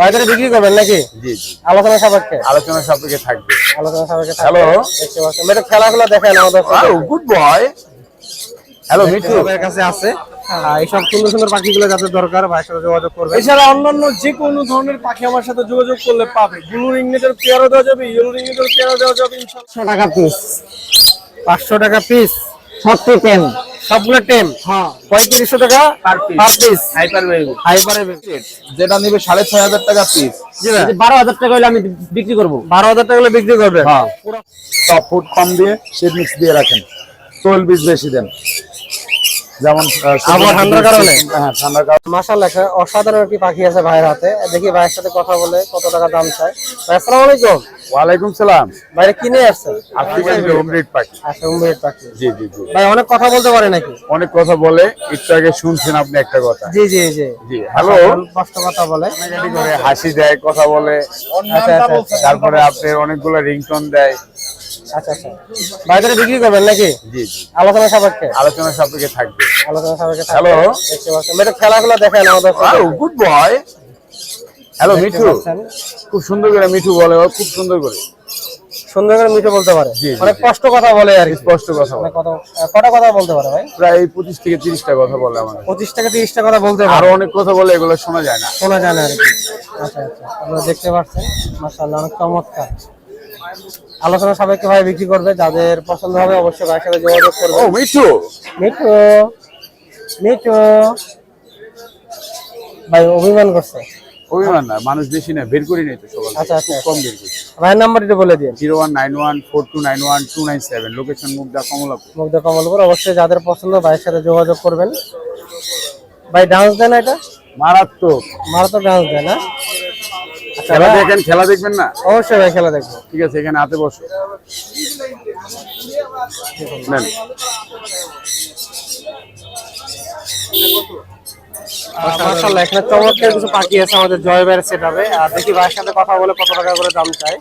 বাজারে বিক্রি করবেন নাকি? জি জি। আলোচনা সাপেক্ষে। আলোচনা সাপেক্ষে থাকবে। আলোচনা সাপেক্ষে Hello? দেখতে পাচ্ছেন। এটা খেলাগুলো দেখেন আমাদের গুড বয় হ্যালো মিঠু। কাছে আছে। এইসব সুন্দর সুন্দর পাখিগুলো যাদের দরকার ভাইয়ের সাথে যোগাযোগ করবে এছাড়া অন্যান্য যে কোনো ধরনের পাখি আমার সাথে যোগাযোগ করলে পাবে। ব্লু রিংনেটের পেয়ারও দেওয়া যাবে ইয়েলো রিংনেটের পেয়ারও দেওয়া যাবে ইনশাআল্লাহ পাঁচশো টাকা পিস পাঁচশো টাকা পিস সত্যি টেম সবগুলো টেম? হ্যাঁ। পঁয়ত্রিশশো টাকা পার পিস হাইপার যেটা নিবে সাড়ে ছয় হাজার টাকা পিস বারো হাজার টাকা হলে আমি বিক্রি করব। বারো হাজার টাকা হলে বিক্রি করবে? হ্যাঁ। ফুড কম দিয়ে সেট মিক্স দিয়ে রাখেন। তৈল বীজ বেশি দেন। যেমন আবহাওয়া ঠান্ডার কারণে? হ্যাঁ ঠান্ডার কারণে। মাশাআল্লাহ একটা অসাধারণ একটি পাখি আছে ভাইয়ের হাতে। দেখি ভাইয়ের সাথে কথা বলে কত টাকা দাম চায়। ভাই আসসালামু আলাইকুম। ওয়ালাইকুম সালাম। ভাইরা কিনে আসছেন? আপনি হোম রেড পাখি। আচ্ছা উম্মেদ পাখি। জি জি জি। ভাই অনেক কথা বলতে পারে নাকি? অনেক কথা বলে একটু আগে শুনছেন আপনি একটা কথা। জি জি জি। জি হ্যালো। স্পষ্ট কথা বলে। করে হাসি দেয় কথা বলে। আচ্ছা আচ্ছা আচ্ছা। তারপরে আপনার অনেকগুলো রিংটোন দেয়। আচ্ছা আচ্ছা। বাজারে বিক্রি করবেন নাকি? জি জি। আলোচনা সাপেক্ষে? আলোচনা সাপেক্ষে থাকবে। আলোচনা সাপেক্ষে Hello? দেখতে পাচ্ছেন। এটা খেলাগুলো দেখেন আমাদের গুড বয় হ্যালো মিঠু। খুব সুন্দর করে মিঠু বলে খুব সুন্দর করে। সুন্দর করে মিঠে বলতে পারে। অনেক জি। কষ্ট কথা বলে আর স্পষ্ট কথা বলে। অনেক কটা কথা বলতে পারে ভাই? প্রায় পঁচিশ থেকে তিরিশটা কথা বলে আমাদের। পঁচিশ টাকা তিরিশটা কথা বলতে আরও অনেক কথা বলে এগুলো শোনা যায় না। শোনা যায় না আর কি। আচ্ছা আচ্ছা। আপনারা দেখতে পাচ্ছেন মাশাআল্লাহ অনেক চমৎকার। আলোচনা সাপেক্ষে ভাই বিক্রি করবে যাদের পছন্দ হবে অবশ্যই ভাইয়ের সাথে যোগাযোগ করবে। ও মিঠু? মিঠু মিঠু। ভাই অভিমান করছে। অভিমান না মানুষ বেশি না বের করি নাই তো সকাল আচ্ছা আচ্ছা কম বের করি। ভাইয়ের নাম্বার একটু বলে দিন। Zero one nine one four two nine one two nine seven location Mugda Kamalapur. Mugdha Kamalpur. অবশ্যই যাদের পছন্দ ভাইয়ের সাথে যোগাযোগ করবেন। ভাই ডান্স দেন এটা? মারাত্মক। মারাত্মক ডান্স দেয় না? আচ্ছা খেলা দেখেন খেলা দেখবেন না? অবশ্যই ভাই খেলা দেখব। ঠিক আছে এখানে হাতে বসো। নেন। এখানে চমৎকার কিছু পাখি আছে আমাদের জয় ভাইয়ের হবে আর দেখি ভাইয়ের সাথে কথা বলে কত টাকা করে দাম চাই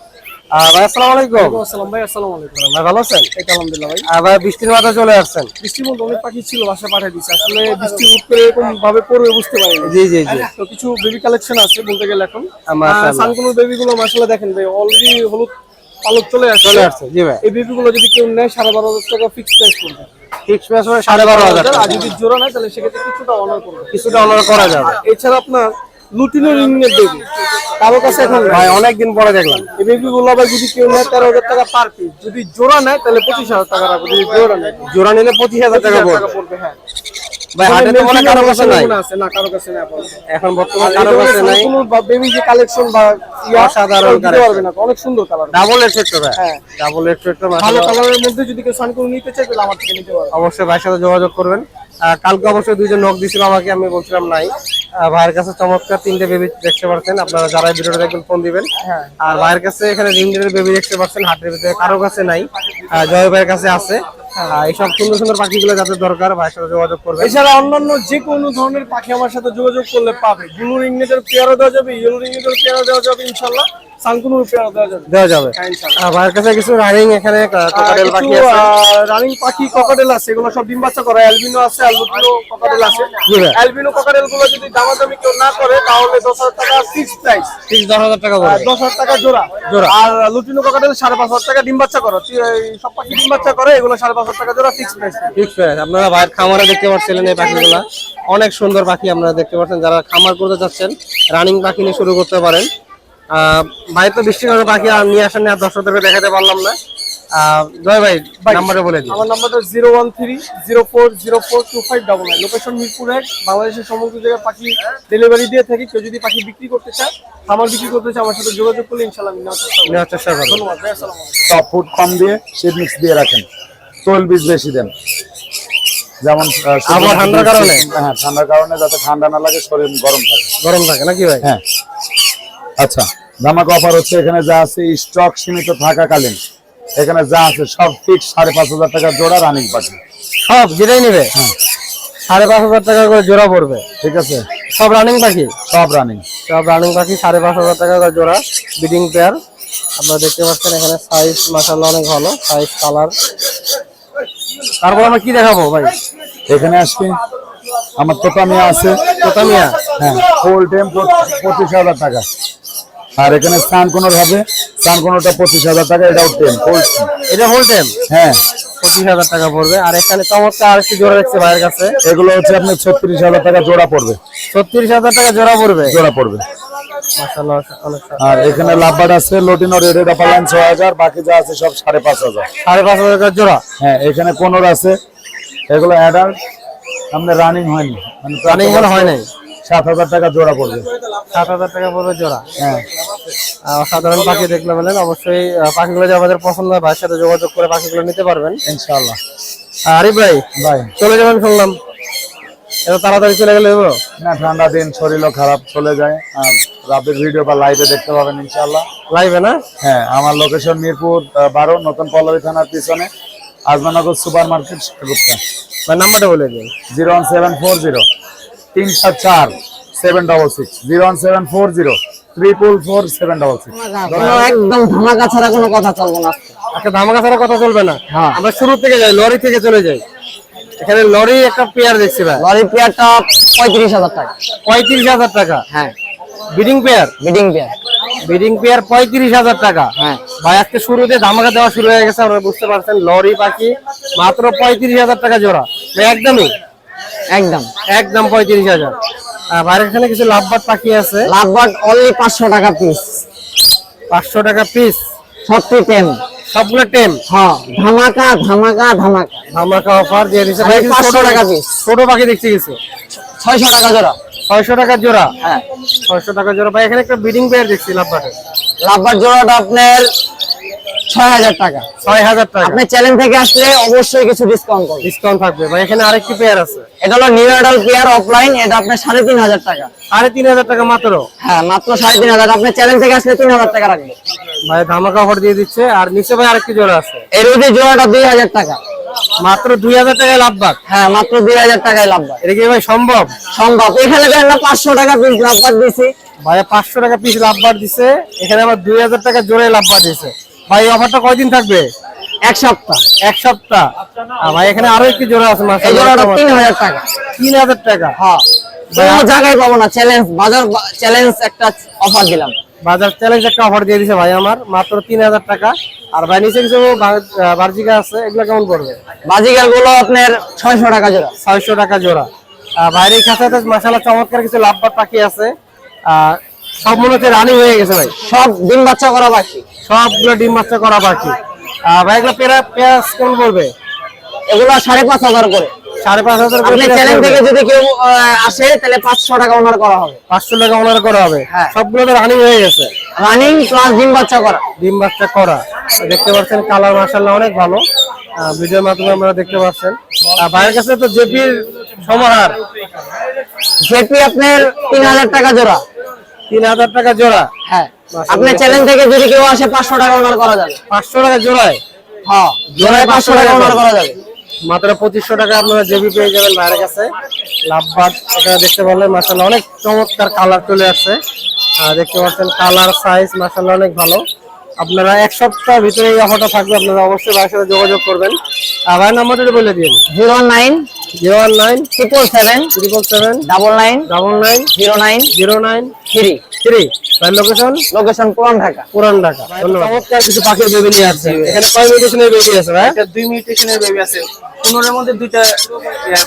ভাই আসসালামু আলাইকুম। আসসালাম ভাই আসসালামু আলাইকুম। ভাই ভালো আছেন? এই আলহামদুলিল্লাহ ভাই। আর ভাই বৃষ্টির চলে আসছেন? অনেক পাখি ছিল বাসা পাঠিয়ে দিচ্ছে আসলে বৃষ্টি হুট করে এরকম ভাবে পড়বে বুঝতে পারিনি। জি জি জি। তো কিছু বেবি কালেকশন আছে বলতে গেলে এখন। সানকুনোর বেবি গুলো দেখেন ভাই অলরেডি হলুদ পালক চলে আসছে। চলে আসছে জি ভাই। এই বেবি গুলো যদি কেউ নেয় সাড়ে বারো হাজার টাকা ফিক্স প্রাইস করবে ফিক্স প্রাইস হবে সাড়ে বারো হাজার আর যদি জোড়া নেয় তাহলে সেক্ষেত্রে কিছুটা অনার করবে। কিছুটা অনার করা যাবে। এছাড়া আপনার লুটিনো রিংয়ের বেবি কারও কাছে এখন ভাই অনেকদিন পরে দেখলাম। এই বেবি গুলো আবার যদি কেউ নেয় তেরো হাজার টাকা পার পিস যদি জোড়া নেয় তাহলে পঁচিশ হাজার টাকা রাখবে। যদি জোড়া নেয়। জোড়া নিলে পঁচিশ হাজার টাকা পড়বে। হ্যাঁ। ভাই হাটে তো মনে কারও কাছে নাই। না কারও কাছে নাই এখন বর্তমানে কারও কাছে নাই। সানকুনোর বা বেবি যে কালেকশন বা অসাধারণ পারবে না। অনেক সুন্দর কালার ডাবল হ্যাঁ। ডাবল এক্সেক্টর ভালো কালারের মধ্যে যদি কেউ সানকুনো নিতে চায় তাহলে আমার থেকে নিতে পারবে। অবশ্যই ভাইয়ের সাথে যোগাযোগ করবেন। কালকে অবশ্যই দুইজন নক দিছিল আমাকে আমি বলছিলাম নাই। ভাইয়ের কাছে চমৎকার তিনটে বেবি দেখতে পাচ্ছেন আপনারা যারা ভিডিওটা দেখবেন ফোন দিবেন। আর ভাইয়ের কাছে এখানে রিংডের বেবি দেখতে পাচ্ছেন হাটের ভিতরে কারও কাছে নাই জয় ভাইয়ের কাছে আছে। এইসব সুন্দর সুন্দর পাখিগুলো যাদের দরকার ভাইয়ের সাথে যোগাযোগ করবে এছাড়া অন্যান্য যে কোনো ধরনের পাখি আমার সাথে যোগাযোগ করলে পাবে। ব্লু রিংনেটের পেয়ারও দেওয়া যাবে ইয়েলো রিংনেটের পেয়ারও দেওয়া যাবে ইনশাল্লাহ দেওয়া যাবে। দেওয়া যাবে। হ্যাঁ, কাছে কিছু রানিং এখানে কোকাটেল পাখি আছে? রানিং পাখি ককাটেল আছে এগুলো সব ডিম বাচ্চা করে অ্যালবিনো আছে অ্যালবিনো ককাটেল আছে। অ্যালবিনো ককাটেলগুলো যদি দামাদামি কেউ না করে তাহলে দশ হাজার টাকা ফিক্স প্রাইস দশ হাজার টাকা পড়বে দশ হাজার টাকা জোড়া। জোড়া। আর লুটিনো ককাটেল সাড়ে পাঁচ হাজার টাকা ডিম বাচ্চা করো। সব পাখি ডিম বাচ্চা করে এগুলো সাড়ে পাঁচ হাজার টাকা জোড়া ফিক্স প্রাইস ফিক্স প্রাইস আপনারা ভাইয়ের খামারে দেখতে পাচ্ছিলেন এই পাখিগুলা। অনেক সুন্দর পাখি আপনারা দেখতে পাচ্ছেন। যারা খামার করতে চাচ্ছেন রানিং পাখি নিয়ে শুরু করতে পারেন। ভাই তো বৃষ্টির কারণে পাখি আর নিয়ে আসেন আর দর্শকদেরকে দেখাতে পারলাম না। আহ, জয় ভাই নাম্বারে বলে দিন। আমার নাম্বারটা zero one three zero four zero four two five double nine. Location Mirpur এক বাংলাদেশের সমস্ত জায়গায় পাখি ডেলিভারি দিয়ে থাকি। কেউ যদি পাখি বিক্রি করতে চায় খামার বিক্রি করতে চায় আমার সাথে যোগাযোগ করলে ইনশাল্লাহ নেওয়ার চেষ্টা করব। ধন্যবাদ। টপ ফুড কম দিয়ে সিড মিক্স দিয়ে রাখেন। তৈল বীজ বেশি দেন। যেমন ঠান্ডার কারণে? হ্যাঁ ঠান্ডার কারণে যাতে ঠান্ডা না লাগে শরীর গরম থাকে। গরম থাকে নাকি ভাই? হ্যাঁ। আচ্ছা। ধামাকা অফার হচ্ছে এখানে যা আছে স্টক সীমিত থাকাকালীন। এখানে যা আছে সব ফিক্স সাড়ে পাঁচ হাজার টাকা জোড়া রানিং পাখি সব যেটাই হ্যাঁ। সাড়ে পাঁচ হাজার টাকা করে জোড়া পড়বে? ঠিক আছে। সব রানিং পাখি সব রানিং সব রানিং পাখি সাড়ে পাঁচ হাজার টাকা করে জোড়া। বিডিং পেয়ার আপনারা দেখতে পাচ্ছেন এখানে সাইজ মাসাল্লাহ অনেক ভালো সাইজ কালার তারপর আমরা কি দেখাবো ভাই? এখানে আসবে আমার তোতামিয়া আছে। তোতামিয়া হ্যাঁ ফুল টেম পঁচিশ হাজার টাকা। আর এখানে স্নান কোনোর হবে। স্নান কোনোটা পঁচিশ হাজার টাকা এটাও টেম এটা হোল টাইম হ্যাঁ। পঁচিশ হাজার টাকা পড়বে। আর এখানে চমৎকার আরেকটি জোড়া দেখছে ভাইয়ের কাছে। এগুলো হচ্ছে আপনার ছত্রিশ হাজার টাকা জোড়া পড়বে। ছত্রিশ হাজার টাকা জোড়া পড়বে? জোড়া পড়বে। আর এখানে লাভবাট আছে লটিনো রেড এটা পালান ছয় হাজার বাকি যা আছে সব সাড়ে পাঁচ হাজার। সাড়ে পাঁচ হাজার জোড়া? হ্যাঁ এখানে কোনোর আছে। এগুলো অ্যাডাল্ট রানিং হয়নি। মানে রানিং হয় নাই। সাত হাজার টাকা জোড়া পড়বে। সাত হাজার টাকা পড়বে জোড়া? হ্যাঁ। আহ, অসাধারণ পাখি দেখলে বলেন অবশ্যই পাখিগুলো যদি আমাদের পছন্দ হয় ভাইয়ের সাথে যোগাযোগ করে পাখিগুলো নিতে পারবেন। ইনশাআল্লাহ। আহ, আরিফ ভাই বাই চলে যাবেন শুনলাম। এত তাড়াতাড়ি চলে গেলে না ঠান্ডা দিন শরীরও খারাপ চলে যায়। আর রাতের ভিডিও বা লাইভে দেখতে পাবেন ইনশাআল্লাহ। লাইভে না? হ্যাঁ আমার লোকেশন মিরপুর বারো নতুন পল্লবী থানার পিছনে আজমানগর সুপার মার্কেট গুপ্তা। ভাই নাম্বারটা বলে দিন। Zero one seven four zero. তিনটা চার seven double six zero one seven four zero triple four seven double six একদম ধামাকা ছাড়া কোনো কথা চলবো না। একটা ধামাকা ছাড়া কথা চলবে না? হ্যাঁ। আমরা শুরু থেকে যাই লরি থেকে চলে যাই। এখানে লরি একটা পেয়ার দেখছি ভাই। লরি পেয়ারটা পঁয়ত্রিশ হাজার টাকা। পঁয়ত্রিশ হাজার টাকা? হ্যাঁ। Breeding pair? Breeding pair. Breeding pair পঁয়ত্রিশ হাজার টাকা। হ্যাঁ। ভাই আজকে শুরুতে ধামাকা দেওয়া শুরু হয়ে গেছে আপনারা বুঝতে পারছেন লরি পাখি মাত্র পঁয়ত্রিশ হাজার টাকা জোড়া। একদমই একদম। একদম পঁয়ত্রিশ হাজার। আর এখানে কিছু লাভবাদ পাখি আছে? লাভবাট অনলি পাঁচশো টাকা পিস পাঁচশো টাকা পিস সত্যি টেম সবগুলো টেম? হ্যাঁ ধামাকা ধামাকা ধামাকা। ধামাকা অফার দিয়ে দিচ্ছে ভাই আমি কিছু 500 ছোট টাকা piece। ছোট পাখি দেখছি কিছু। ছয়শো টাকা জোড়া। ছয়শো টাকার জোড়া? হ্যাঁ। ছয়শো টাকা জোড়া। ভাই এখানে একটা বিডিং পেয়ার দেখছি লাভবাটের লাভবাট জোড়াটা আপনার ছয় হাজার টাকা। ছয় হাজার টাকা। আপনি চ্যানেল থেকে আসলে অবশ্যই কিছু ডিসকাউন্ট করবেন। ডিসকাউন্ট থাকবে। ভাই এখানে আরেকটি পেয়ার আছে। এটা হলো নিউ অ্যাডাল পেয়ার অফলাইন এটা আপনার সাড়ে তিন হাজার টাকা। সাড়ে তিন হাজার টাকা মাত্র? হ্যাঁ মাত্র সাড়ে তিন হাজার। আপনি চ্যানেল থেকে আসলে তিন হাজার টাকা রাখবে ভাই ধামাকা অফার দিয়ে দিচ্ছে। আর নিচে ভাই আরেকটি জোড়া আছে। এর মধ্যে জোড়াটা দুই হাজার টাকা। মাত্র দুই হাজার টাকায় লাভবাদ হ্যাঁ মাত্র দুই হাজার টাকায় লাভবাট এটা কি ভাই সম্ভব? সম্ভব। এখানে পাঁচশো টাকা পিস লাভবাট দিছি ভাই পাঁচশো টাকা পিস লাভবার দিছে। এখানে আবার দুই হাজার টাকা জোরে লাভবার দিছে ভাই অফারটা কয়দিন থাকবে? এক সপ্তাহ। এক সপ্তাহ? ভাই এখানে আরও একটি জোড়া আছে এই জোড়াটা তিন হাজার টাকা। তিন হাজার টাকা? হ্যাঁ। কোনো জায়গায় পাবো না। চ্যালেঞ্জ বাজার চ্যালেঞ্জ একটা অফার দিলাম। বাজার চ্যালেঞ্জ একটা অফার দিয়ে দিছে ভাই আমার মাত্র তিন হাজার টাকা। আর ভাই নিচে কিছু বার্জিকা আছে এগুলো কেমন পড়বে? বাজিকারগুলো আপনার ছয়শো টাকা জোড়া। ছয়শো টাকা জোড়া। আহ, বাইরের খাতাতে মাসালা চমৎকার কিছু লাভবার পাখি আছে। আহ, সব মনে হচ্ছে রানিং হয়ে গেছে ভাই। সব ডিম বাচ্চা করা বাকি। সবগুলো ডিম বাচ্চা করা পাখি আহ, ভাই এগুলো পেরা পেঁয়াজ কেমন এগুলো সাড়ে পাঁচ হাজার করে। সাড়ে পাঁচ হাজার করে আপনি পেঁয়াজ চ্যানেল থেকে যদি কেউ আসে তাহলে পাঁচশো টাকা ওনার করা হবে। পাঁচশো টাকা ওনার করা হবে। হ্যাঁ। সবগুলো তো রানিং হয়ে গেছে। রানিং প্লাস ডিম বাচ্চা করা। ডিম বাচ্চা করা। দেখতে পাচ্ছেন কালার মাসাল্লাহ অনেক ভালো। ভিডিওর মাধ্যমে আপনারা দেখতে পাচ্ছেন। আর ভাইয়ের কাছে তো জেপির সমাহার। জেপি আপনার তিন হাজার টাকা জোড়া। তিন হাজার টাকা জোড়া। হ্যাঁ। আপনার চ্যানেল থেকে যদি কেউ আসে পাঁচশো টাকা ওনার করা যাবে। পাঁচশো টাকা জোড়ায়? হ্যাঁ জোড়ায় পাঁচশো টাকা ওনার করা যাবে। মাত্র পঁচিশশো টাকা আপনারা জেবি পেয়ে যাবেন বাইরের কাছে। লাভবাদ এখানে দেখতে পারলেন মাসাল্লাহ অনেক চমৎকার কালার চলে আসছে। আহ, দেখতে পাচ্ছেন কালার সাইজ মাসাল্লাহ অনেক ভালো। আপনারা এক সপ্তাহ ভিতরে এই অফারটা থাকবে আপনারা অবশ্যই ভাইয়ের সাথে যোগাযোগ করবেন। আর ভাইয়ের নাম্বারটা বলে দিন। Zero nine zero one nine triple seven triple seven double nine double nine zero nine zero nine three three ভাই লোকেশন লোকেশন পুরান ঢাকা পুরান ঢাকা চমৎকার কিছু পাখির বেবি নিয়ে আসছে। এখানে কয় মিউটেশনের বেবি আছে ভাই? দুই মিউটেশনের বেবি আছে। পনেরোর মধ্যে দুইটা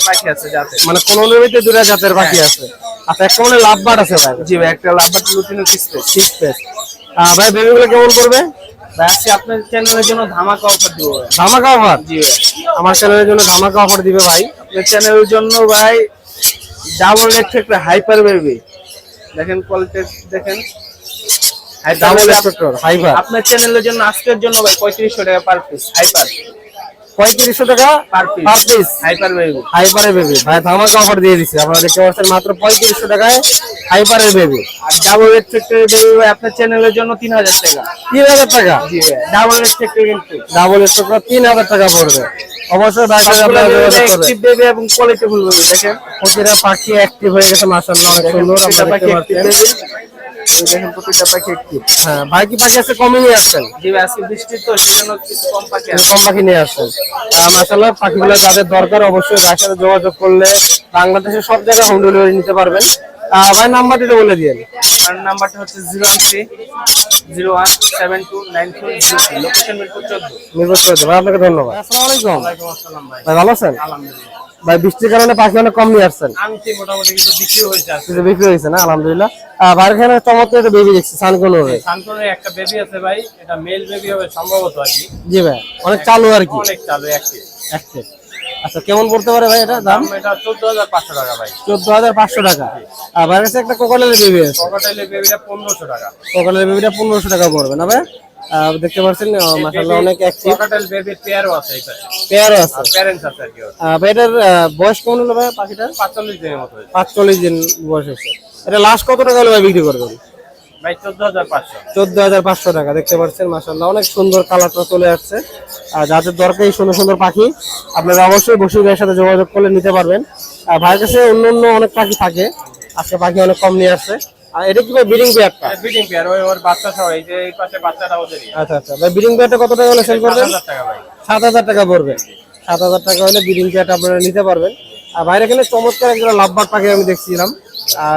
পাখি আছে যাতে। মানে কোন বেবিতে দুটা জাতের পাখি আছে। আচ্ছা একটা মানে লাভবার আছে ভাই? জি ভাই একটা লাভবার লুটিনো কিস্তে সিক্স পেস ভাই বেবিগুলো কেমন করবে? ভাই আজকে আপনার চ্যানেলের জন্য ধামাকা অফার দিব ধামাকা অফার জি আমার চ্যানেলের জন্য ধামাকা অফার দিবে ভাই। আপনার চ্যানেলের জন্য ভাই ডাবল রেট একটা হাইপার বেবি দেখেন কোয়ালিটি দেখেন। ডাবল হাইপার আপনার চ্যানেলের জন্য আজকের জন্য ভাই পঁয়ত্রিশশো টাকা পার পিস হাইপার পঁয়ত্রিশশো টাকা per piece per piece hyper baby baby ভাই ধামাকা অফার দিয়ে দিচ্ছে আপনারা দেখতে পাচ্ছেন মাত্র পঁয়ত্রিশশো টাকায় হাইপারের বেবি আর ডাবল ফ্যাক্টরি বেবি ভাই আপনার চ্যানেলের জন্য তিন হাজার টাকা। তিন হাজার টাকা? জি ডাবল রেট ফ্যাক্টরি কিন্তু ডাবল টাকা পড়বে। অবশ্যই বেবি এবং কোয়ালিটি ফুল বেবি দেখেন। প্রতিটা পাখি অ্যাক্টিভ হয়ে গেছে মাশাআল্লাহ অনেক সুন্দর প্রতিটা আপনারা পাখি দেখতে পাচ্ছেন দেখেন প্রতিটা পাখি একটি হ্যাঁ ভাই কি পাখি আছে কমই নিয়ে আসছেন। জি আজকে বৃষ্টি তো সেজন্য কিছু কম পাখি আছে কম পাখি নিয়ে আসছেন। পাখিগুলো যাদের দরকার অবশ্যই যোগাযোগ করলে বাংলাদেশের সব জায়গায় হোম ডেলিভারি নিতে পারবেন। ভাই নাম্বারটা বলে দিন। আর নাম্বারটা হচ্ছে zero one three zero one seven two nine two zero three. Location Mirpur চোদ্দ। নির্ভর করে দেবো আপনাকে ধন্যবাদ। আসসালামু আসসালাম ভাই। ভাই ভালো আছেন? আলহামদুলিল্লাহ। ভাই বৃষ্টির কারণে পাখি অনেক কম নিয়ে আসছেন। আনছি মোটামুটি কিছু বিক্রি হয়েছে বিক্রি হয়েছে না আলহামদুলিল্লাহ। এখানে চমৎকার একটা বেবি দেখছি সানকোনোরে সান্তনের একটা বেবি আছে ভাই এটা মেল বেবি হবে সম্ভবত আর কি। জি ভাই অনেক চালু আর কি। অনেক চালু আচ্ছা কেমন পড়তে পারে ভাই এটা দাম? এটা চোদ্দ হাজার পাঁচশো টাকা ভাই। চোদ্দ হাজার পাঁচশো টাকা। আর ভাইয়ের কাছে একটা কোকালের বেবি আছে। ককাটাইলের বেবিটা পনেরোশো টাকা। কোকালের বেবিটা পনেরোশো টাকা পড়বে না ভাই? দেখতে পাচ্ছেন মাসাল্লাহ অনেক অ্যাক্টিভ ককাটাইল বেবির পেয়ারও আছে পাশে। পেয়ারও আছে। প্যারেন্টস আছে আর কি এটার বয়স কেমন হলো ভাই পাখিটার? পাঁচচল্লিশ দিনের মতো হয়েছে। পাঁচচল্লিশ দিন বয়স হয়েছে। এটা লাস্ট কত টাকা হলে ভাই বিক্রি করবেন? চোদ্দ হাজার পাঁচশো। টাকা দেখতে পাচ্ছেন মাসাল্লাহ অনেক সুন্দর কালারটা চলে আসছে। আর যাদের দরকার এই সুন্দর সুন্দর পাখি আপনারা অবশ্যই বসির ভাইয়ের সাথে যোগাযোগ করলে নিতে পারবেন। আর ভাইয়ের কাছে অন্য অন্য অনেক পাখি থাকে আজকে পাখি অনেক কম নিয়ে আসছে। আর এটা কি ভাই বিডিং পেয়ারটা ব্রিডিং পেয়ার ওই ওর বাচ্চা সহ এই যে এই পাশে বাচ্চাটা ওদেরই। আচ্ছা আচ্ছা ভাই বিডিং পেয়ারটা কত টাকা হলে সেল করবেন? টাকা ভাই। পড়বে। সাত হাজার টাকা হলে বিডিং পেয়ারটা আপনারা নিতে পারবেন। আর বাইরে এখানে চমৎকার একজন লাভবাট পাখি আমি দেখছিলাম।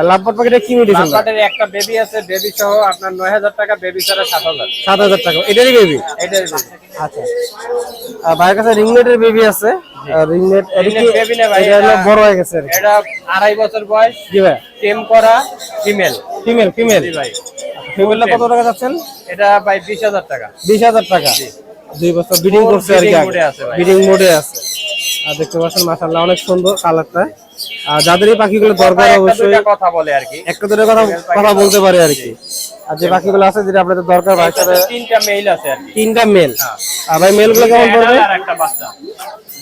লাভবাট পাখিটা কি মেডিসিন? লাভবাটের একটা বেবি আছে বেবি সহ আপনার নয় হাজার টাকা বেবি ছাড়া সাত হাজার। সাত হাজার টাকা। এটারই বেবি এটাই আচ্ছা। আর ভাইয়ের কাছে রিংনেটের বেবি আছে। রিংনেট baby না ভাই, এটা হলো বড় হয়ে গেছে এটা আড়াই বছর বয়স। জি ভাই। টেম করা ফিমেল ফিমেল ফিমেল জি ভাই। ফিমেলটা কত টাকা যাচ্ছেন? এটা ভাই বিশ হাজার টাকা। বিশ হাজার টাকা। দুই বছর বিডিং করছে আর কি। বিডিং মোডে আছে আর দেখতে পাচ্ছেন মাশাআল্লাহ অনেক সুন্দর কালারটা আর যাদের এই পাখিগুলো দরকার অবশ্যই কথা বলে আর কি। একটা দুটো কথা কথা বলতে পারে আর কি। আর যে পাখিগুলো আছে যেটা আপনাদের দরকার সাথে তিনটা মেইল আছে আর তিনটা মেল হ্যাঁ। আর ভাই মেলগুলো কেমন পড়বে? আর একটা বাচ্চা।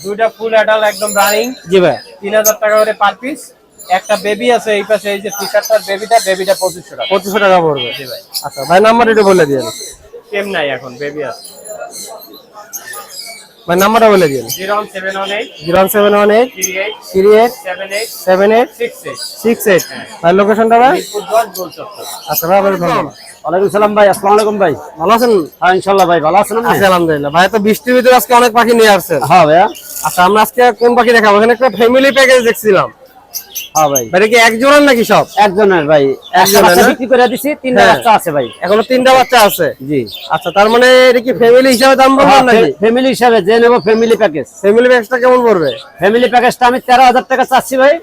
দুইটা ফুল অ্যাডাল্ট একদম রানিং জি ভাই। তিন হাজার টাকা করে পার পিস একটা বেবি আছে এই পাশে এই যে টি শার্টটার বেবিটা বেবিটা পঁচিশশো টাকা। পঁচিশশো টাকা পড়বে। জি ভাই। আচ্ছা ভাই নাম্বার একটু বলে দিন টেম নাই এখন বেবি আছে। ভাই নাম্বারটা বলে দিন। Zero one eight seven one eight three eight seven eight six eight six ভাই? লোকেশনটা ভাই আচ্ছা ভাই আপনাকে ধন্যবাদ। ওয়ালাইকুম সালাম ভাই আসসালামু আলাইকুম ভাই। ভালো আছেন? হ্যাঁ ইনশাল্লাহ ভাই ভালো আছেন আছি আলহামদুলিল্লাহ। ভাই তো বৃষ্টির ভিতরে আজকে অনেক পাখি নিয়ে আসছেন। হ্যাঁ ভাইয়া। আচ্ছা আমরা আজকে কোন পাখি দেখাবো? এখানে একটা ফ্যামিলি প্যাকেজ দেখছিলাম। হ্যাঁ ভাই। ভাই কি এক নাকি সব? একজনের ভাই। একজনের বিক্রি করে দিছি তিনটা হ্যাঁ। বাচ্চা আছে ভাই। এখনও তিনটা বাচ্চা আছে? জি। আচ্ছা তার মানে এটা কি ফ্যামিলি হিসাবে দাম বলবেন নাকি? ফ্যামিলি হিসাবে যে নেব ফ্যামিলি প্যাকেজ ফ্যামিলি প্যাকেজটা কেমন পড়বে? ফ্যামিলি প্যাকেজটা আমি তেরো হাজার টাকা চাচ্ছি ভাই।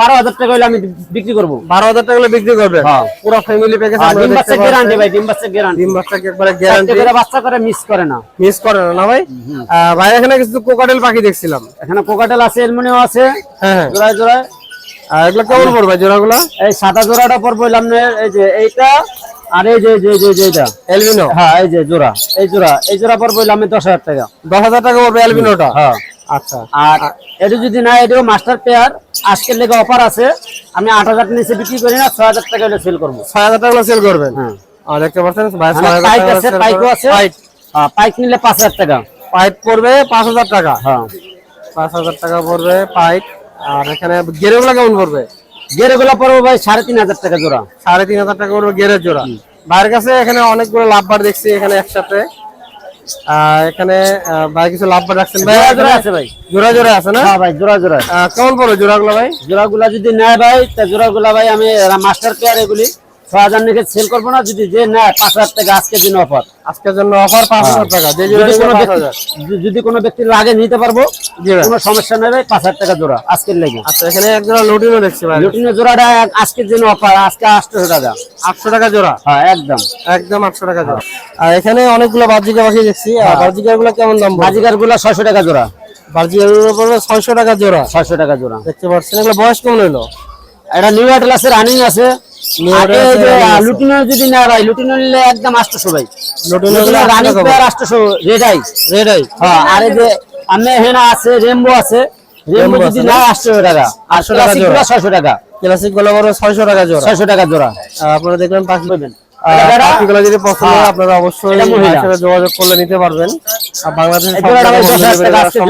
বারো হাজার টাকা হলে আমি বিক্রি করব। বারো হাজার টাকা হলে বিক্রি করবেন হ্যাঁ। পুরো ফ্যামিলি প্যাকেজ ডিম বাচ্চা গ্যারান্টি ভাই ডিম বাচ্চা গ্যারান্টি ডিম বাচ্চাকে একবারে গ্যারান্টি করে বাচ্চা করে মিস করে না। মিস করে না না ভাই? ভাই এখানে কিছু কোকাটেল পাখি দেখছিলাম। এখানে কোকাটেল আছে এলমনিও আছে। হ্যাঁ হ্যাঁ। জোড়ায় জোড়ায়। আর এগুলো কেমন পড়বে জোড়াগুলো? এই সাদা জোড়াটা পড়ব এই যে এইটা আর এই যে যে এই যে এই এলবিনো হ্যাঁ এই যে জোড়া এই জোড়া এই জোড়া পড়ব আমি দশ হাজার টাকা। দশ হাজার টাকা পড়বে এলবিনোটা হ্যাঁ। আচ্ছা। আর এটা যদি না এটাও মাস্টার পেয়ার আজকের লেগে অফার আছে। আমি আট হাজার নিচে বিক্রি করি না ছয় হাজার টাকা সেল করব। ছয় হাজার টাকা সেল করবেন? হ্যাঁ। দেখতে পাচ্ছেন ছয় মানে পাইক আছে পাইকও আছে। পাইক পাইক নিলে পাঁচ হাজার টাকা। পাইপ পড়বে পাঁচ হাজার টাকা। হ্যাঁ। পাঁচ হাজার টাকা পড়বে পাইপ আর এখানে গেরেগুলো কেমন পড়বে? গেরেগুলো পড়ব ভাই সাড়ে তিন হাজার টাকা জোড়া। সাড়ে তিন হাজার টাকা পড়বে গেরের জোড়া। ভাইয়ের কাছে এখানে অনেকগুলো লাভবার দেখছি এখানে একসাথে। এখানে ভাই কিছু লাভ রাখছেন? ভাই জোড়া আছে ভাই। জোড়া জোড়া আছে না? হ্যাঁ ভাই জোড়া জোড়া। কেমন পড়ো জোড়াগুলো ভাই? জোড়াগুলো যদি নেয় ভাই তা জোড়াগুলো ভাই আমি মাস্টার কেয়ার এগুলি ছ হাজার নিচে সেল করব না যদি যে নেয় পাঁচ হাজার টাকা আজকের দিন অফার আজকের জন্য অফার পাঁচ হাজার টাকা যদি কোনো ব্যক্তি লাগে নিতে পারব কোনো সমস্যা নেই পাঁচ হাজার টাকা জোড়া আজকের লেগে। আচ্ছা এখানে এক জোড়া লুটিনও দেখছি ভাই। জোড়াটা আজকের জন্য অফার আজকে আটশো টাকা। আটশো টাকা জোড়া? হ্যাঁ একদম। একদম আটশো টাকা জোড়া। আর এখানে অনেকগুলো বাজিকা পাখি দেখছি আর বাজিকারগুলো কেমন দাম? বাজিকারগুলা ছয়শো টাকা জোড়া। বাজিকারগুলো পড়বে ছয়শো টাকা জোড়া। ছয়শো টাকা জোড়া। দেখতে পাচ্ছেন এগুলো বয়স কেমন হইল? এটা নিউ আছে রানিং আছে। New আর Atlas এই যে running আছে। লুটিনো যদি না ভাই লুটিনো নিলে একদম আটশো ভাই। লুটিনো গুলো লুটিনো রানিং পেয়ার আটশো রেড আই রেড আই হ্যাঁ আর এই যে আমি হেনা আছে রেমবো আছে। রেমবো যদি না? না? আটশো টাকা। 800 টাকা জোড়া। ছয়শো টাকা। ক্লাসিকগুলো পড়বে ছয়শো টাকা জোড়া। ছয়শো টাকা জোড়া। আপনারা দেখবেন পাখি পাবেন পাখিগুলো যদি পছন্দ হয় আপনারা অবশ্যই যোগাযোগ করলে নিতে পারবেন। আর বাংলাদেশের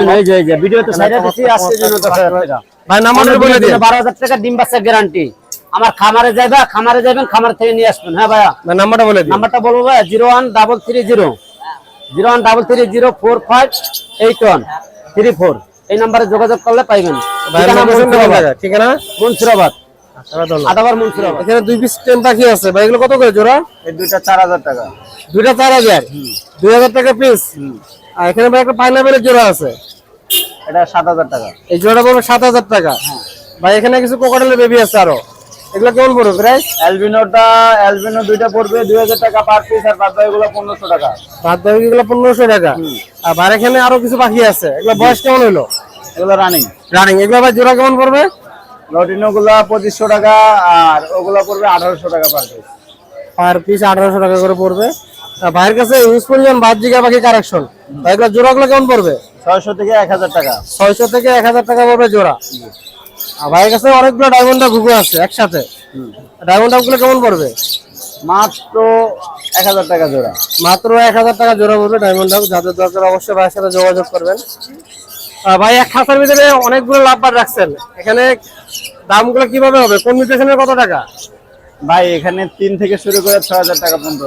ভাই বলে দিন। বারো হাজার টাকা ডিম বাচ্চা গ্যারান্টি আমার খামারে যাইবা খামারে যাবেন খামার থেকে নিয়ে আসবেন। হ্যাঁ ভাইয়া? ভাই নাম্বারটা বলে দিন নাম্বারটা বলব ভাইয়া zero one double three zero. Zero one double three zero four five eight one three four. এই নাম্বারে যোগাযোগ করলে পাইবেন। ঠিকানা মনসুরাবাদ। আচ্ছা ভাই, আদাবার মনসুরাবাদ। এখানে দুই পিস টেম পাখি আছে। ভাই এগুলো কত করে জোড়া? এই দুইটা চার হাজার টাকা। দুইটা চার হাজার? দুই হাজার টাকা পিস আর এখানে ভাই একটা পাইনাপেলের জোড়া আছে। এটা সাত হাজার টাকা। এই জোড়া পড়বে সাত হাজার টাকা। ভাই এখানে কিছু কোকাটেলের বেবি আছে আরও। এগুলো কেমন পড়বে প্রাইস অ্যালবিনোটা অ্যালবিনো দুইটা পড়বে দুই হাজার টাকা পার পিস আর বাদ বাকিগুলো পনেরোশো টাকা। বাদ বাকি গুলো পনেরোশো টাকা। আর ভাই এখানে আরও কিছু পাখি আছে। এগুলো বয়স কেমন হলো এগুলো রানিং রানিং এগুলো ভাই জোড়া কেমন পড়বে? লটিনো গুলা পঁচিশশো টাকা আর ওগুলা পড়বে আঠারোশো টাকা পার পিস পার পিস আঠারোশো টাকা করে পড়বে। আর ভাইয়ের কাছে ইউজ পরিমাণ বাহ্যিকা পাখি কারেকশন এগুলো জোড়াগুলো কেমন পড়বে? ছয়শো থেকে এক হাজার টাকা। ছয়শো থেকে এক হাজার টাকা পড়বে জোড়া। ভাইয়ের কাছে অনেকগুলো ডায়মন্ডা ঘুঘু আছে একসাথে। ডায়মন্ডগুলো কেমন পড়বে? মাত্র এক হাজার টাকা জোড়া। মাত্র এক হাজার টাকা জোড়া পড়বে ডায়মন্ড হাব যাদের দরকার অবশ্যই ভাইয়ের সাথে যোগাযোগ করবেন। ভাই এক খাতার ভিতরে অনেকগুলো লাভবার রাখছেন। এখানে দামগুলো কীভাবে হবে? কোন মিউটেশনের কত টাকা? ভাই এখানে তিন থেকে শুরু করে ছয় হাজার টাকা পর্যন্ত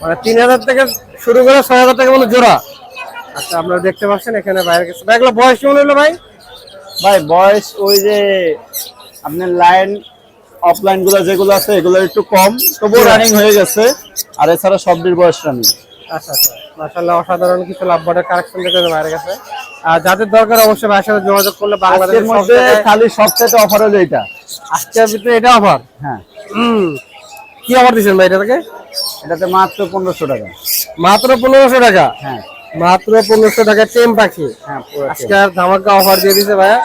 মানে তিন হাজার থেকে শুরু করে ছয় হাজার টাকা মতো জোড়া। আচ্ছা আপনারা দেখতে পাচ্ছেন এখানে বাইরের কাছে ভাই এগুলো বয়স কেমন হলো ভাই? ভাই বয়স ওই যে আপনার লাইন অফলাইনগুলো যেগুলো আছে এগুলো একটু কম। তবুও রানিং হয়ে গেছে। আর এছাড়া সবটির বয়স রানিং আচ্ছা আচ্ছা। মাশাআল্লাহ অসাধারণ কিছু কালেকশন বাইরের কাছে। আর যাদের দরকার অবশ্যই ভাইয়ের সাথে যোগাযোগ করলে বাংলাদেশের মধ্যে খালি সবচেয়ে অফার হলো এটা আজকের ভিতরে এটা অফার হ্যাঁ। হুম। কি অফার দিচ্ছেন ভাই এটা থেকে এটাতে মাত্র পনেরোশো টাকা। মাত্র পনেরোশো টাকা? হ্যাঁ। মাত্র পনেরোশো টাকা টেম পাখি। হ্যাঁ আজকে আর ধামাকা অফার দিয়ে দিছে ভাইয়া।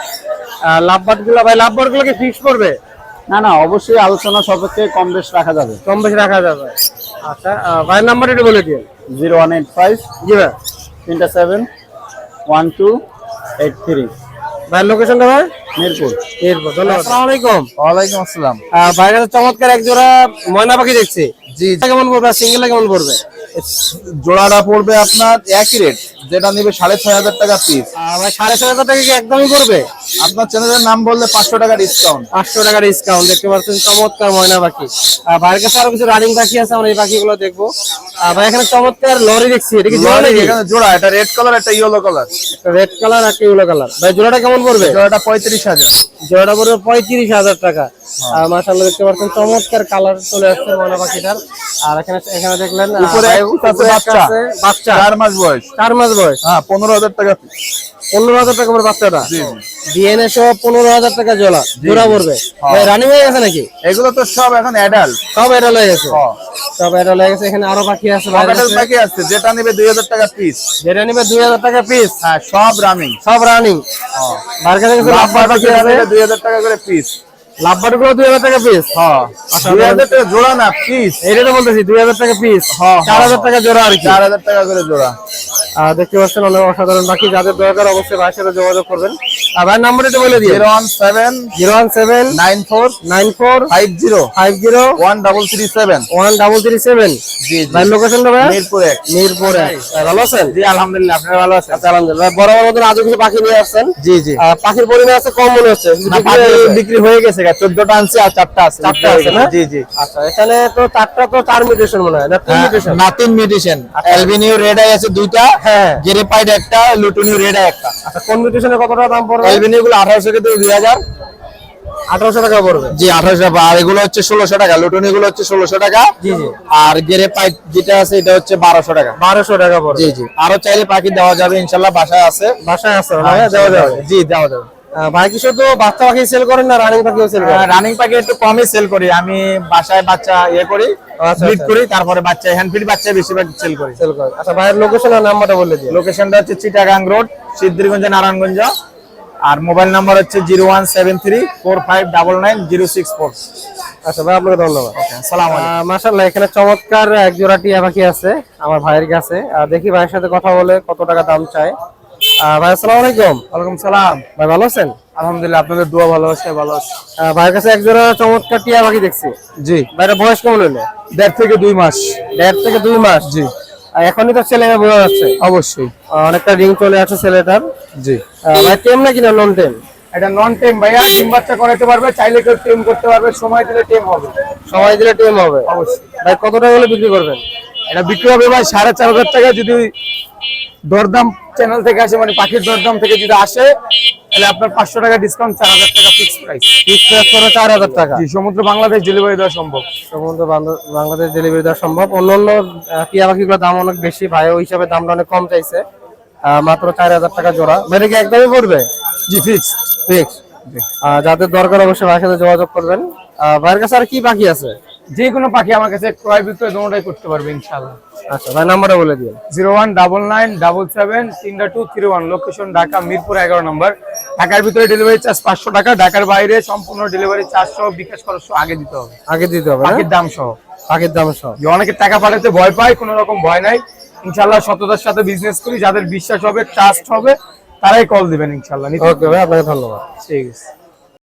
লাভবাটগুলো ভাই লাভবাটগুলো কি ফিক্স করবে? না না অবশ্যই আলোচনা সাপেক্ষে কম বেশ রাখা যাবে। কম বেশি রাখা যাবে। আচ্ছা ভাইয়ের নাম্বার একটু বলে দিন জিরো ওয়ান এইট ফাইভ জি ভাই। তিনটা seven one two eight three. ভাই লোকেশনটা ভাই? মিরপুর। এরপর ধন্যবাদ। আসসালামু আলাইকুম। ওয়ালাইকুম আসসালাম। ভাইয়ের চমৎকার এক জোড়া ময়না পাখি দেখছি। জি কেমন পড়বে? সিঙ্গেল কেমন পড়বে? জোড়াটা পড়বে আপনার একই রেট যেটা নিবে সাড়ে ছয় হাজার টাকা পিস সাড়ে ছয় হাজার টাকা কি একদমই পড়বে? আপনার চ্যানেলের নাম বললে পাঁচশো টাকা ডিসকাউন্ট পাঁচশো টাকা ডিসকাউন্ট দেখতে পাচ্ছেন চমৎকার ময়না পাখি। আর ভাইয়ের কাছে আরও কিছু রানিং পাখি আছে আমরা এই পাখিগুলো দেখব। ভাই এখানে চমৎকার লরি দেখছি এটা কি জোড়া নাকি? এখানে জোড়া এটা রেড কালার একটা ইয়েলো কালার রেড কালার একটা ইয়েলো কালার ভাই জোড়াটা কেমন পড়বে? জোড়াটা পঁয়ত্রিশ হাজার। জোড়াটা পড়বে পঁয়ত্রিশ হাজার টাকা। আর মাসাল্লাহ দেখতে পাচ্ছেন চমৎকার কালার চলে আসছে ময়না পাখিটার। আর এখানে এখানে দেখলেন আহ, উপরে ভাই, একটা আছে। বাচ্চা। বাচ্চা চার মাস বয়স। চার মাস বয়স। হ্যাঁ পনেরো হাজার টাকা পনেরো হাজার টাকা পড়বে বাচ্চাটা? ডিএনএ সহ পনেরো হাজার টাকা জোড়া জোড়া পড়বে। রানিং হয়ে গেছে নাকি? এগুলো তো সব এখন অ্যাডাল্ট সব এটা হয়ে গেছে। সব এটা হয়ে গেছে এখানে আরও পাখি আছে পকেটের পাখি আছে। যেটা নিবে দুই হাজার টাকা পিস যেটা নিবে দুই হাজার টাকা পিস হ্যাঁ সব রানিং সব রানিং মার্কেটে পাখি আছে? দুই হাজার টাকা করে পিস লাভবারগুলো দুই হাজার টাকা পিস হ্যাঁ দুই হাজার টাকা জোড়া না পিস এটা তো বলতেছি দুই হাজার টাকা পিস চার হাজার টাকা জোড়া আর কি। চার হাজার টাকা করে জোড়া। দেখতে পাচ্ছেন অনেক অসাধারণ বাকি যাদের দরকার অবশ্যই ভাইয়ের সাথে যোগাযোগ করবেন। আর ভাইয়ের নাম্বার একটু বলে দিয়ে zero one seven zero one seven nine four nine four five zero five zero one double three seven. One double three seven জি। ভাইয়ের লোকেশনটা ভাই মিরপুর এক। মিরপুর এক। ভালো আছেন? জি আলহামদুলিল্লাহ আপনারা ভালো আছেন? আচ্ছা আলহামদুলিল্লাহ। ভাই, বরাবর মতন আজও কিছু পাখি নিয়ে আসছেন? জি জি। পাখির পরিমাণ আছে কম মনে হচ্ছে। বিক্রি হয়ে গেছে। হয়ে চোদ্দটা আনছি আর চারটা আছে। চারটা আছে না? জি জি। আচ্ছা এখানে তো চারটা তো চার মিউটেশন মনে হয় না তিন মিউটেশন নাতিন মিউটেশন অ্যালবিনিও রেড আই আছে দুইটা হ্যাঁ। গেরেপাইড একটা লুটুনি রেড একটা। আচ্ছা কোন মিউটেশনের কত টাকা দাম পড়বে? এলবিনি গুলো আঠারোশো থেকে দুই হাজার আঠারোশো টাকা পড়বে। জি আঠারোশো টাকা। আর এগুলো হচ্ছে ষোলোশো টাকা লুটুনি গুলো হচ্ছে ষোলোশো টাকা। জি জি। আর গেরেপাইড যেটা আছে এটা হচ্ছে বারোশো টাকা। বারোশো টাকা পড়বে। জি জি। আরও চাইলে পাখি দেওয়া যাবে ইনশাল্লাহ বাসায় আছে। বাসায় আছে দেওয়া যাবে। জি দেওয়া যাবে। ভাই কি শুধু বাচ্চা পাখি সেল করেন না রানিং পাখিও সেল করেন? রানিং পাখি একটু কমই সেল করি। আমি বাসায় বাচ্চা ইয়ে করি আচ্ছা, ব্রিড আচ্ছা। করি তারপরে বাচ্চা হ্যান্ড ফিড বাচ্চা বেশিরভাগ সেল করি। সেল করেন। আচ্ছা ভাইয়ের লোকেশন আর নাম্বারটা বলে দিন। লোকেশনটা হচ্ছে চিটাগাং রোড সিদ্ধিরগঞ্জ নারায়ণগঞ্জ। আর মোবাইল নাম্বার হচ্ছে zero one seven three four five double nine zero six four আচ্ছা ভাই আপনাকে ধন্যবাদ। সালাম মাসাল্লাহ এখানে চমৎকার এক জোড়া টিয়া পাখি আছে আমার ভাইয়ের কাছে। দেখি ভাইয়ের সাথে কথা বলে কত টাকা দাম চায়। ভাই আসসালামু আলাইকুম। ওয়ালাইকুম সালাম। ভাই ভালো আছেন? আলহামদুলিল্লাহ আপনাদের দোয়া ভালো আছে ভালো আছে। ভাইয়ের কাছে এক জোড়া চমৎকার টিয়া পাখি দেখছি। জি। ভাইয়ের বয়স কেমন হলো? দেড় থেকে দুই মাস। দেড় থেকে দুই মাস? জি। এখনই তো ছেলে বোঝা যাচ্ছে। অবশ্যই। অনেকটা রিং চলে আসছে ছেলেটার। জি। ভাই টেম নাকি না নন টেম এটা নন টেম ভাইয়া ডিম বাচ্চা করাতে পারবে চাইলে কেউ টেম করতে পারবে সময় দিলে টেম হবে। সময় দিলে টেম হবে। অবশ্যই। ভাই কত টাকা হলে বিক্রি করবেন? এটা বিক্রি হবে ভাই সাড়ে চার হাজার টাকা যদি দরদাম চ্যানেল থেকে আসে মানে পাখির দরদাম থেকে যদি আসে তাহলে আপনার পাঁচশো টাকা ডিসকাউন্ট চার হাজার টাকা ফিক্স প্রাইস ফিক্স প্রাইস করে চার হাজার টাকা। জি সমুদ্র বাংলাদেশ ডেলিভারি দেওয়া সম্ভব। সমুদ্র বাংলা- বাংলাদেশ ডেলিভারি দেওয়া সম্ভব। অন্য অন্য টিয়া পাখিগুলোর দাম অনেক বেশি ভাই ওই হিসাবে দামটা অনেক কম চাইছে। মাত্র চার হাজার টাকা জোড়া। ভাইটা কি একদমই পড়বে? জি ফিক্স ফিক্স যাদের দরকার অবশ্যই ভাইয়ের সাথে যোগাযোগ করবেন। ভাইয়ের কাছে আর কি পাখি আছে? যে কোনো পাখি আমার কাছে ক্রয় বিক্রয় দুটোটাই করতে পারবে ইনশাআল্লাহ। আচ্ছা ভাই নাম্বারটা বলে দিন zero one double nine double seven তিনটা two three one location Dhaka Mirpur এগারো নম্বর। ঢাকার ভিতরে ডেলিভারি চার্জ পাঁচশো টাকা ঢাকার বাইরে সম্পূর্ণ ডেলিভারি চার্জ সহ বিকাশ খরচ আগে দিতে হবে। আগে দিতে হবে? পাখির দাম সহ। পাখির দাম সহ। যে অনেকে টাকা পাঠাতে ভয় পায় কোনো রকম ভয় নাই। ইনশাল্লাহ সততার সাথে বিজনেস করি যাদের বিশ্বাস হবে ট্রাস্ট হবে তারাই কল দিবেন ইনশাল্লাহ ওকে ভাই আপনাকে ধন্যবাদ। ঠিক আছে।